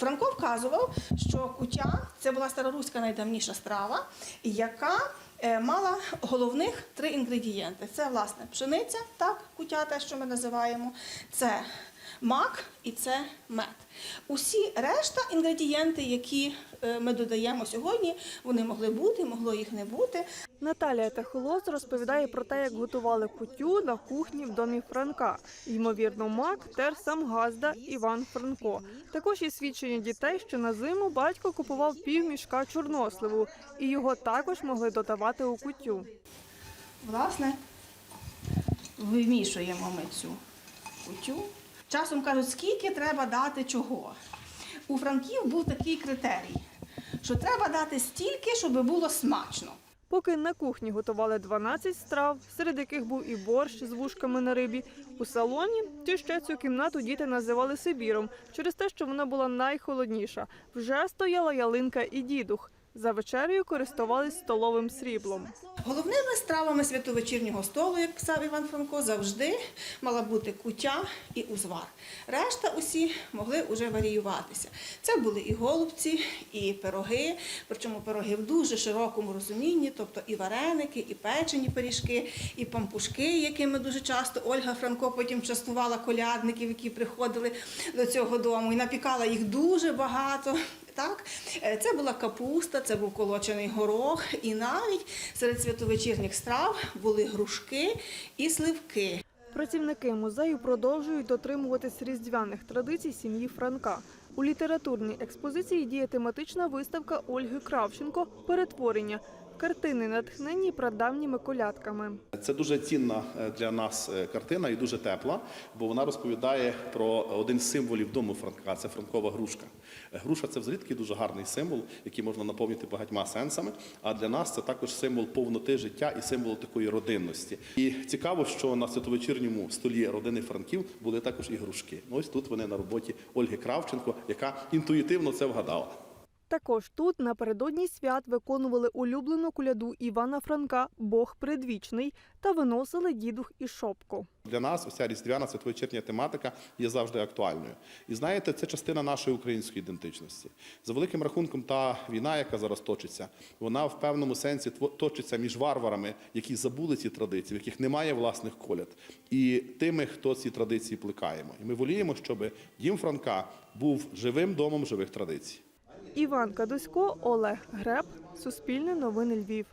Франко вказував, що кутя це була староруська найдавніша страва, яка е, мала головних три інгредієнти: це власне пшениця, так, кутя, те, що ми називаємо, це мак і це мед. Усі решта інгредієнти, які е, ми додаємо сьогодні, вони могли бути, могло їх не бути. Наталія Техолос розповідає про те, як готували кутю на кухні в домі Франка. Ймовірно, мак тер сам газда Іван Франко. Також є свідчення дітей, що на зиму батько купував пів мішка чорносливу, і його також могли додавати у кутю. Власне, вимішуємо ми цю кутю. Часом кажуть, скільки треба дати чого. У франків був такий критерій, що треба дати стільки, щоб було смачно. Поки на кухні готували 12 страв, серед яких був і борщ з вушками на рибі. У салоні чи ще цю кімнату діти називали Сибіром через те, що вона була найхолодніша. Вже стояла ялинка і дідух. За вечерею користувались столовим сріблом. Головними стравами святовечірнього столу, як писав Іван Франко, завжди мала бути кутя і узвар. Решта усі могли вже варіюватися. Це були і голубці, і пироги, причому пироги в дуже широкому розумінні, тобто і вареники, і печені пиріжки, і пампушки, якими дуже часто Ольга Франко потім частувала колядників, які приходили до цього дому, і напікала їх дуже багато. Так, Е, це була капуста, це був колочений горох, і навіть серед святовечірніх страв були грушки і сливки. Працівники музею продовжують дотримуватись різдвяних традицій сім'ї Франка. У літературній експозиції діє тематична виставка Ольги Кравченко Перетворення картини, натхнені прадавніми колядками. Це дуже цінна е, для нас е, картина і дуже тепла, бо вона розповідає про один з символів дому Франка це франкова грушка. Е, Груша це взагалі такий дуже гарний символ, який можна наповнити багатьма сенсами. А для нас це також символ повноти життя і символ такої родинності. І цікаво, що на святовечірньому столі родини Франків були також і грушки. Ось тут вони на роботі Ольги Кравченко, яка інтуїтивно це вгадала. Також тут напередодні свят виконували улюблену коляду Івана Франка Бог предвічний та виносили дідух і шопку. Для нас оця різдвяна святовечірня тематика є завжди актуальною. І знаєте, це частина нашої української ідентичності. За великим рахунком, та війна, яка зараз точиться, вона в певному сенсі точиться між варварами, які забули ці традиції, в яких немає власних коляд, і тими, хто ці традиції плекаємо. І ми воліємо, щоб дім Франка був живим домом живих традицій. Іван Кадусько, Олег Греб, Суспільне новини Львів.